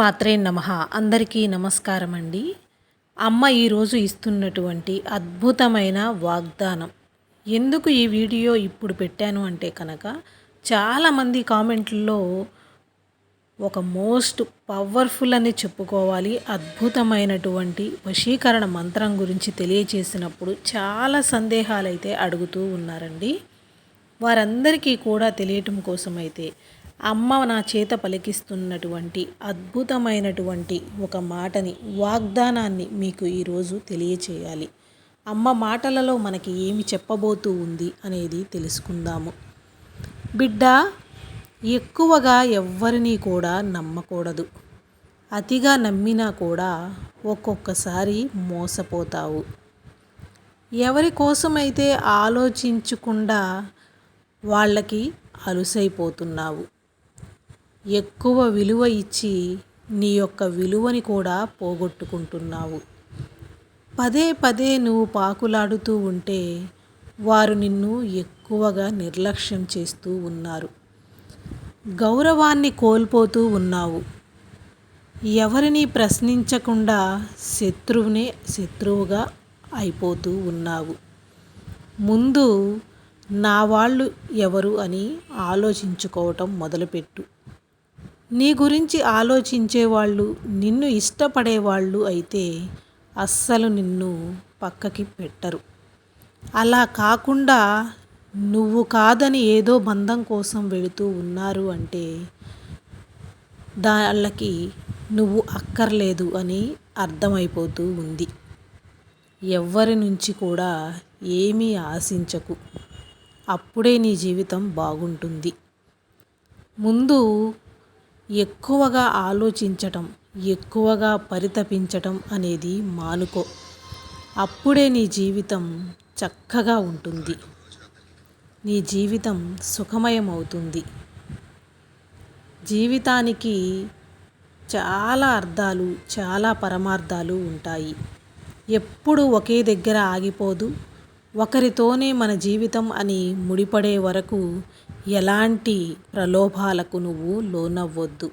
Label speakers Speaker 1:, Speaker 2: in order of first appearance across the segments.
Speaker 1: మాత్రే నమ. అందరికీ నమస్కారం అండి అమ్మ ఈరోజు ఇస్తున్నటువంటి అద్భుతమైన వాగ్దానం. ఎందుకు ఈ వీడియో ఇప్పుడు పెట్టాను అంటే కనుక చాలామంది కామెంట్లలో ఒక మోస్ట్ పవర్ఫుల్ అని చెప్పుకోవాలి అద్భుతమైనటువంటి వశీకరణ మంత్రం గురించి తెలియచేసినప్పుడు చాలా సందేహాలు అయితే అడుగుతూ ఉన్నారండి. వారందరికీ కూడా తెలియటం కోసమైతే అమ్మ నా చేత పలికిస్తున్నటువంటి అద్భుతమైనటువంటి ఒక మాటని వాగ్దానాన్ని మీకు ఈరోజు తెలియచేయాలి. అమ్మ మాటలలో మనకి ఏమి చెప్పబోతూ ఉంది అనేది తెలుసుకుందాము. బిడ్డ ఎక్కువగా ఎవ్వరినీ కూడా నమ్మకూడదు. అతిగా నమ్మినా కూడా ఒక్కొక్కసారి మోసపోతావు. ఎవరి కోసమైతే ఆలోచించకుండా వాళ్ళకి అలుసైపోతున్నావు. ఎక్కువ విలువ ఇచ్చి నీ యొక్క విలువని కూడా పోగొట్టుకుంటున్నావు. పదే పదే నువ్వు పాకులాడుతూ ఉంటే వారు నిన్ను ఎక్కువగా నిర్లక్ష్యం చేస్తూ ఉన్నారు. గౌరవాన్ని కోల్పోతూ ఉన్నావు. ఎవరిని ప్రశ్నించకుండా శత్రువునే శత్రువుగా అయిపోతూ ఉన్నావు. ముందు నా వాళ్ళు ఎవరు అని ఆలోచించుకోవటం మొదలుపెట్టు. నీ గురించి ఆలోచించేవాళ్ళు నిన్ను ఇష్టపడేవాళ్ళు అయితే అస్సలు నిన్ను పక్కకి పెట్టరు. అలా కాకుండా నువ్వు కాదని ఏదో బంధం కోసం వెళుతూ ఉన్నారు అంటే దాళ్ళకి నువ్వు అక్కర్లేదు అని అర్థమైపోతూ ఉంది. ఎవ్వరి నుంచి కూడా ఏమీ ఆశించకు. అప్పుడే నీ జీవితం బాగుంటుంది. ముందు ఎక్కువగా ఆలోచించటం ఎక్కువగా పరితపించటం అనేది మానుకో అప్పుడే నీ జీవితం చక్కగా ఉంటుంది. నీ జీవితం సుఖమయం అవుతుంది జీవితానికి చాలా అర్థాలు చాలా పరమార్థాలు ఉంటాయి. ఎప్పుడు ఒకే దగ్గర ఆగిపోదు. ఒకరితోనే మన జీవితం అని ముడిపడే వరకు ఎలాంటి ప్రలోభాలకు నువ్వు లోనవ్వొద్దు.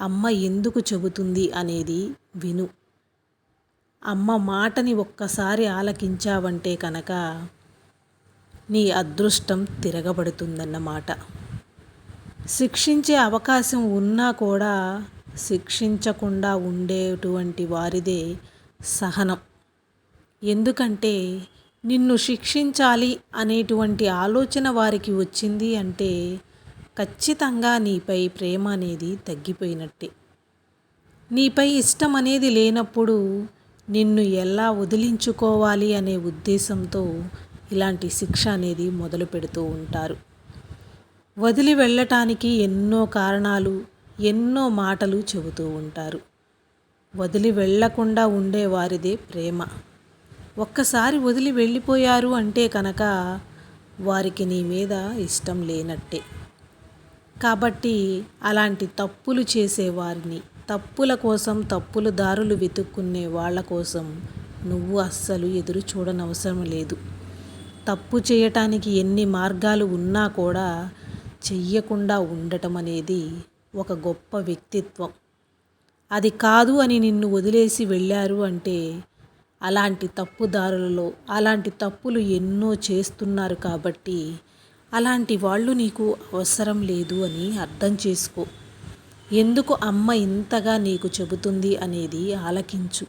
Speaker 1: అమ్మ ఎందుకు చెబుతుంది అనేది విను. అమ్మ మాటని ఒక్కసారి ఆలకించావంటే కనుక నీ అదృష్టం తిరగబడుతుందన్నమాట. శిక్షించే అవకాశం ఉన్నా కూడా శిక్షించకుండా ఉండేటువంటి వారిదే సహనం. ఎందుకంటే నిన్ను శిక్షించాలి అనేటువంటి ఆలోచన వారికి వచ్చింది అంటే ఖచ్చితంగా నీపై ప్రేమ అనేది తగ్గిపోయినట్టే. నీపై ఇష్టం అనేది లేనప్పుడు నిన్ను ఎలా వదిలించుకోవాలి అనే ఉద్దేశంతో ఇలాంటి శిక్ష అనేది మొదలు పెడుతూ ఉంటారు. వదిలి వెళ్ళటానికి ఎన్నో కారణాలు ఎన్నో మాటలు చెబుతూ ఉంటారు. వదిలి వెళ్ళకుండా ఉండే వారిదే ప్రేమ. ఒక్కసారి వదిలి వెళ్ళిపోయారు అంటే కనుక వారికి నీ మీద ఇష్టం లేనట్టే. కాబట్టి అలాంటి తప్పులు చేసేవారిని తప్పుల కోసం తప్పులు దారులు వెతుక్కునే వాళ్ళ కోసం నువ్వు అస్సలు ఎదురు చూడనవసరం లేదు. తప్పు చేయటానికి ఎన్ని మార్గాలు ఉన్నా కూడా చెయ్యకుండా ఉండటం అనేది ఒక గొప్ప వ్యక్తిత్వం. అది కాదు అని నిన్ను వదిలేసి వెళ్ళారు అంటే అలాంటి తప్పుదారులలో అలాంటి తప్పులు ఎన్నో చేస్తున్నారు కాబట్టి అలాంటి వాళ్ళు నీకు అవసరం లేదు అని అర్థం చేసుకో. ఎందుకు అమ్మ ఇంతగా నీకు చెబుతుంది అనేది ఆలకించు.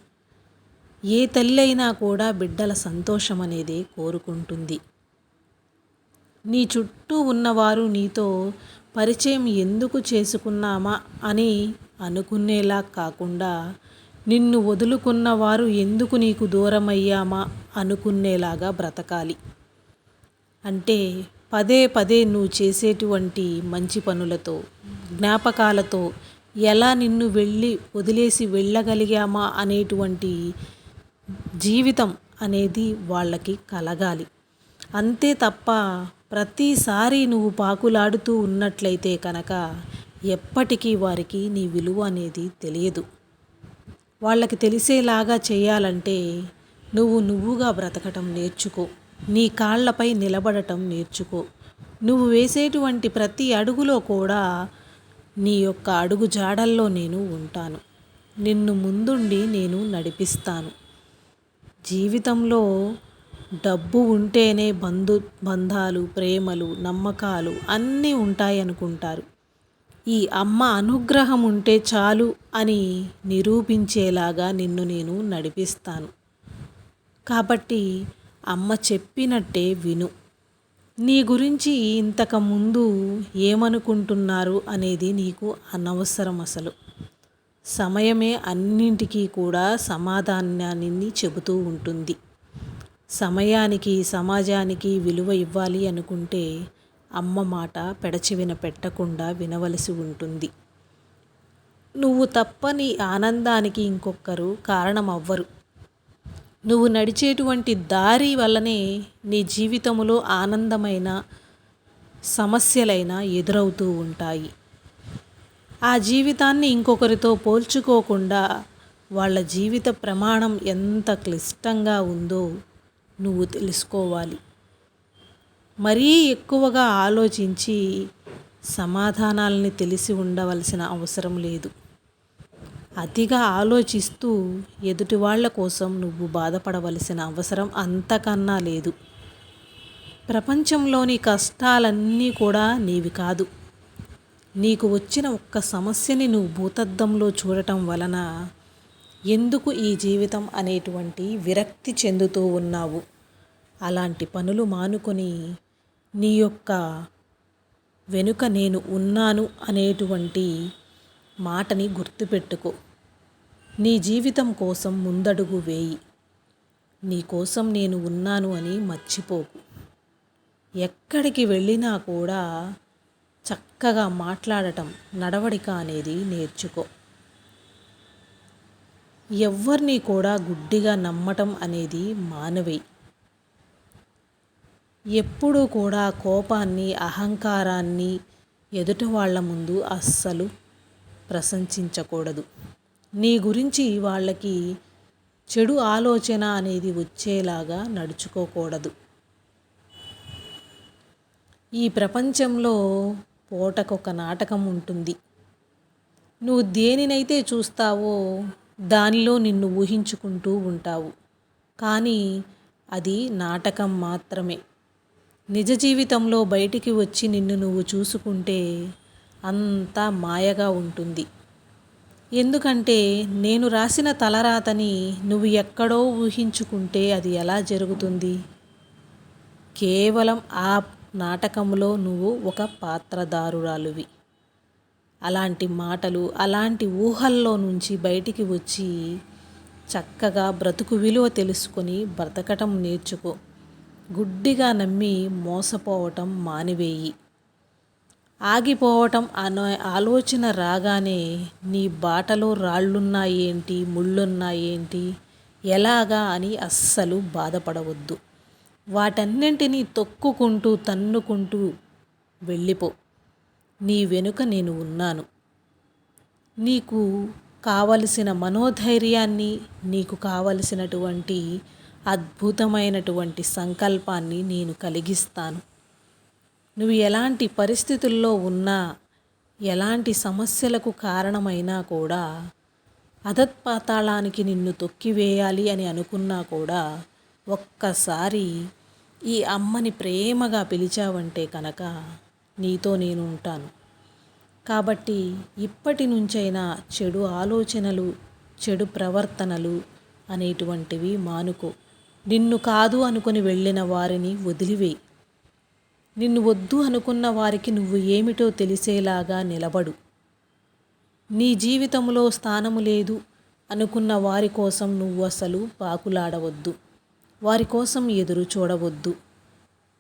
Speaker 1: ఏ తల్లి అయినా కూడా బిడ్డల సంతోషం అనేది కోరుకుంటుంది. నీ చుట్టూ ఉన్నవారు నీతో పరిచయం ఎందుకు చేసుకున్నామా అని అనుకునేలా కాకుండా నిన్ను వదులుకున్న వారు ఎందుకు నీకు దూరమయ్యామా అనుకునేలాగా బ్రతకాలి. అంటే పదే పదే నువ్వు చేసేటువంటి మంచి పనులతో జ్ఞాపకాలతో ఎలా నిన్ను వెళ్ళి వదిలేసి వెళ్ళగలిగామా అనేటువంటి జీవితం అనేది వాళ్ళకి కలగాలి. అంతే తప్ప ప్రతిసారి నువ్వు పాకులాడుతూ ఉన్నట్లయితే కనుక ఎప్పటికీ వారికి నీ విలువ అనేది తెలియదు. వాళ్ళకి తెలిసేలాగా చేయాలంటే నువ్వు నువ్వుగా బ్రతకటం నేర్చుకో. నీ కాళ్ళపై నిలబడటం నేర్చుకో. నువ్వు వేసేటువంటి ప్రతి అడుగులో కూడా నీ యొక్క అడుగు జాడల్లో నేను ఉంటాను. నిన్ను ముందుండి నేను నడిపిస్తాను. జీవితంలో డబ్బు ఉంటేనే బంధు బంధాలు ప్రేమలు నమ్మకాలు అన్నీ ఉంటాయనుకుంటారు. ఈ అమ్మ అనుగ్రహం ఉంటే చాలు అని నిరూపించేలాగా నిన్ను నేను నడిపిస్తాను. కాబట్టి అమ్మ చెప్పినట్టే విను. నీ గురించి ఇంతకుముందు ఏమనుకుంటున్నారు అనేది నీకు అనవసరం అసలు. సమయమే అన్నింటికీ కూడా సమాధానాన్ని చెబుతూ ఉంటుంది. సమయానికి సమాజానికి విలువ ఇవ్వాలి అనుకుంటే అమ్మ మాట పెడచెవిన పెట్టకుండా వినవలసి ఉంటుంది. నువ్వు తప్ప నీ ఆనందానికి ఇంకొకరు కారణం అవ్వరు నువ్వు నడిచేటువంటి దారి వల్లనే నీ జీవితంలో ఆనందమైన సమస్యలైనా ఎదురవుతూ ఉంటాయి. ఆ జీవితాన్ని ఇంకొకరితో పోల్చుకోకుండా వాళ్ళ జీవిత ప్రమాణం ఎంత క్లిష్టంగా ఉందో నువ్వు తెలుసుకోవాలి. మరీ ఎక్కువగా ఆలోచించి సమాధానాలని తెలిసి ఉండవలసిన అవసరం లేదు. అతిగా ఆలోచిస్తూ ఎదుటి వాళ్ళ కోసం నువ్వు బాధపడవలసిన అవసరం అంతకన్నా లేదు. ప్రపంచంలోని కష్టాలన్నీ కూడా నీవి కాదు. నీకు వచ్చిన ఒక్క సమస్యని నువ్వు భూతద్దంలో చూడటం వలన ఎందుకు ఈ జీవితం అనేటువంటి విరక్తి చెందుతూ ఉన్నావు? అలాంటి పనులు మానుకొని నీ యొక్క వెనుక నేను ఉన్నాను అనేటువంటి మాటని గుర్తుపెట్టుకో. నీ జీవితం కోసం ముందడుగు వేయి. నీ కోసం నేను ఉన్నాను అని మర్చిపోకు. ఎక్కడికి వెళ్ళినా కూడా చక్కగా మాట్లాడటం నడవడిక అనేది నేర్చుకో. ఎవరిని కూడా గుడ్డిగా నమ్మటం అనేది మానవి. ఎప్పుడూ కూడా కోపాన్ని అహంకారాన్ని ఎదుటి వాళ్ళ ముందు అస్సలు ప్రశంసించకూడదు. నీ గురించి వాళ్ళకి చెడు ఆలోచన అనేది వచ్చేలాగా నడుచుకోకూడదు. ఈ ప్రపంచంలో పూటకొక నాటకం ఉంటుంది. నువ్వు దేనినైతే చూస్తావో దానిలో నిన్ను ఊహించుకుంటూ ఉంటావు. కానీ అది నాటకం మాత్రమే. నిజ జీవితంలో బయటికి వచ్చి నిన్ను నువ్వు చూసుకుంటే అంతా మాయగా ఉంటుంది. ఎందుకంటే నేను రాసిన తలరాతని నువ్వు ఎక్కడో ఊహించుకుంటే అది ఎలా జరుగుతుంది? కేవలం ఆ నాటకంలో నువ్వు ఒక పాత్రదారురాలువి. అలాంటి మాటలు అలాంటి ఊహల్లో నుంచి బయటికి వచ్చి చక్కగా బ్రతుకు విలువ తెలుసుకొని బ్రతకటం నేర్చుకో. గుడ్డిగా నమ్మి మోసపోవటం మానివేయి. ఆగిపోవటం అనే ఆలోచన రాగానే నీ బాటలో రాళ్ళున్నాయేంటి ముళ్ళున్నాయేంటి ఎలాగా అని అస్సలు బాధపడవద్దు. వాటన్నింటినీ తొక్కుకుంటూ తన్నుకుంటూ వెళ్ళిపో. నీ వెనుక నేను ఉన్నాను. నీకు కావలసిన మనోధైర్యాన్ని నీకు కావలసినటువంటి అద్భుతమైనటువంటి సంకల్పాన్ని నేను కలిగిస్తాను. నువ్వు ఎలాంటి పరిస్థితుల్లో ఉన్నా ఎలాంటి సమస్యలకు కారణమైనా కూడా అధత్పాతాళానికి నిన్ను తొక్కివేయాలి అని అనుకున్నా కూడా ఒక్కసారి ఈ అమ్మని ప్రేమగా పిలిచావంటే కనుక నీతో నేను ఉంటాను. కాబట్టి ఇప్పటి నుంచైనా చెడు ఆలోచనలు చెడు ప్రవర్తనలు అనేటువంటివి మానుకో. నిన్ను కాదు అనుకుని వెళ్ళిన వారిని వదిలివేయి. నిన్ను వద్దు అనుకున్న వారికి నువ్వు ఏమిటో తెలిసేలాగా నిలబడు. నీ జీవితంలో స్థానము లేదు అనుకున్న వారి కోసం నువ్వు అసలు పాకులాడవద్దు. వారి కోసం ఎదురు చూడవద్దు.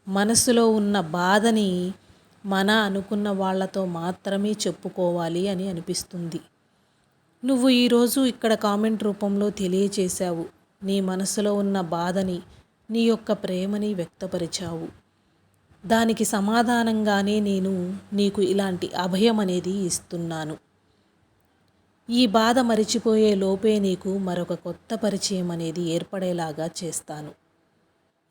Speaker 1: మనసులో ఉన్న బాధని మన అనుకున్న వాళ్ళతో మాత్రమే చెప్పుకోవాలి అని అనిపిస్తుంది. నువ్వు ఈరోజు ఇక్కడ కామెంట్ రూపంలో తెలియచేశావు. నీ మనసులో ఉన్న బాధని నీ యొక్క ప్రేమని వ్యక్తపరిచావు. దానికి సమాధానంగానే నేను నీకు ఇలాంటి అభయం అనేది ఇస్తున్నాను. ఈ బాధ మరిచిపోయే లోపే నీకు మరొక కొత్త పరిచయం అనేది ఏర్పడేలాగా చేస్తాను.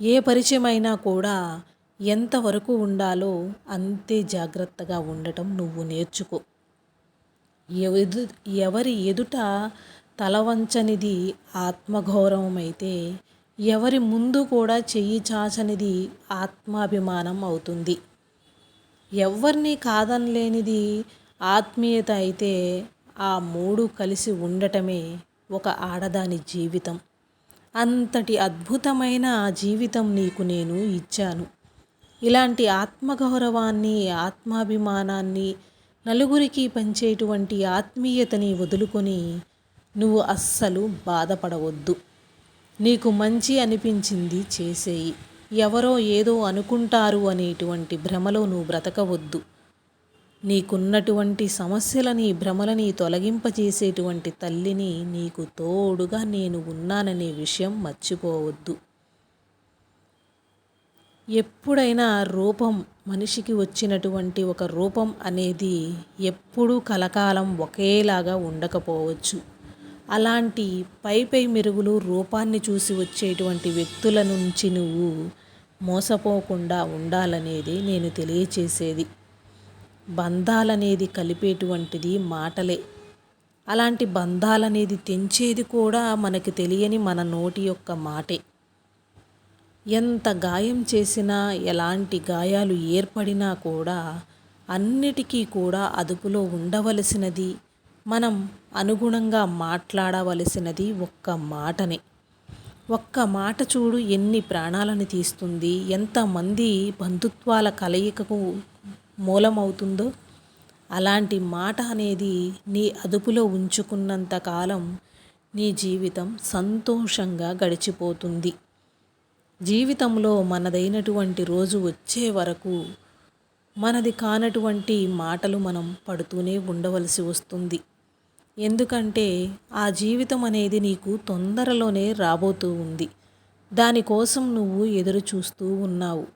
Speaker 1: ఏ పరిచయం అయినా కూడా ఎంతవరకు ఉండాలో అంతే జాగ్రత్తగా ఉండటం నువ్వు నేర్చుకో. ఎదు ఎవరి ఎదుట తలవంచనిది ఆత్మగౌరవం అయితే ఎవరి ముందు కూడా చెయ్యి చాచనిది ఆత్మాభిమానం అవుతుంది. ఎవరిని కాదనలేనిది ఆత్మీయత అయితే ఆ మూడు కలిసి ఉండటమే ఒక ఆడదాని జీవితం. అంతటి అద్భుతమైన జీవితం నీకు నేను ఇచ్చాను. ఇలాంటి ఆత్మగౌరవాన్ని ఆత్మాభిమానాన్ని నలుగురికి పంచేటువంటి ఆత్మీయతని వదులుకొని నువ్వు అస్సలు బాధపడవద్దు. నీకు మంచి అనిపించింది చేసేయి. ఎవరో ఏదో అనుకుంటారు అనేటువంటి భ్రమలో నువ్వు బ్రతకవద్దు. నీకున్నటువంటి సమస్యలని భ్రమలని తొలగింపజేసేటువంటి తల్లిని నీకు తోడుగా నేను ఉన్నాననే విషయం మర్చిపోవద్దు. ఎప్పుడైనా రూపం మనిషికి వచ్చినటువంటి ఒక రూపం అనేది ఎప్పుడూ కలకాలం ఒకేలాగా ఉండకపోవచ్చు. అలాంటి పై పై మెరుగులు రూపాన్ని చూసి వచ్చేటువంటి వ్యక్తుల నుంచి నువ్వు మోసపోకుండా ఉండాలనేది నేను తెలియచేసేది. బంధాలనేది కలిపేటువంటిది మాటలే. అలాంటి బంధాలనేది తెంచేది కూడా మనకి తెలియని మన నోటి యొక్క మాటే. ఎంత గాయం చేసినా ఎలాంటి గాయాలు ఏర్పడినా కూడా అన్నిటికీ కూడా అదుపులో ఉండవలసినది మనం అనుగుణంగా మాట్లాడవలసినది ఒక్క మాటనే. ఒక్క మాట చూడు ఎన్ని ప్రాణాలను తీస్తుంది ఎంతమంది బంధుత్వాల కలయికకు మూలమవుతుందో. అలాంటి మాట అనేది నీ అదుపులో ఉంచుకున్నంత కాలం నీ జీవితం సంతోషంగా గడిచిపోతుంది. జీవితంలో మనదైనటువంటి రోజు వచ్చే వరకు మనది కానటువంటి మాటలు మనం పడుతూనే ఉండవలసి వస్తుంది. ఎందుకంటే ఆ జీవితం అనేది నీకు తొందరలోనే రాబోతూ ఉంది. దానికోసం నువ్వు ఎదురు చూస్తూ ఉన్నావు.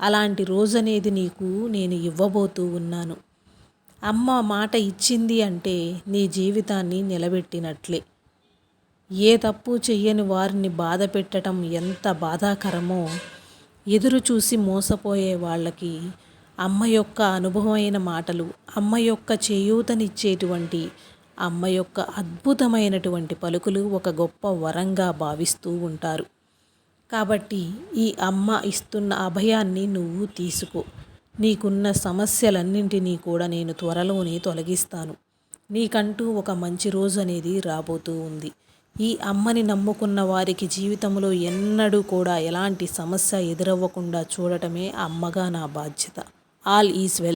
Speaker 1: అలాంటి రోజు అనేది నీకు నేను ఇవ్వబోతూ ఉన్నాను. అమ్మ మాట ఇచ్చింది అంటే నీ జీవితాన్ని నిలబెట్టినట్లే. ఏ తప్పు చెయ్యని వారిని బాధ పెట్టడం ఎంత బాధాకరమో ఎదురు చూసి మోసపోయే వాళ్ళకి అమ్మ యొక్క అనుభవమైన మాటలు అమ్మ యొక్క చేయూతనిచ్చేటువంటి అమ్మ యొక్క అద్భుతమైనటువంటి పలుకులు ఒక గొప్ప వరంగా భావిస్తూ ఉంటారు. కాబట్టి ఈ అమ్మ ఇస్తున్న అభయాన్ని నువ్వు తీసుకో. నీకున్న సమస్యలన్నింటినీ కూడా నేను త్వరలోనే తొలగిస్తాను. నీకంటూ ఒక మంచి రోజు అనేది రాబోతూ ఉంది. ఈ అమ్మని నమ్ముకున్న వారికి జీవితంలో ఎన్నడూ కూడా ఎలాంటి సమస్య ఎదురవ్వకుండా చూడటమే అమ్మగా నా బాధ్యత. All is well.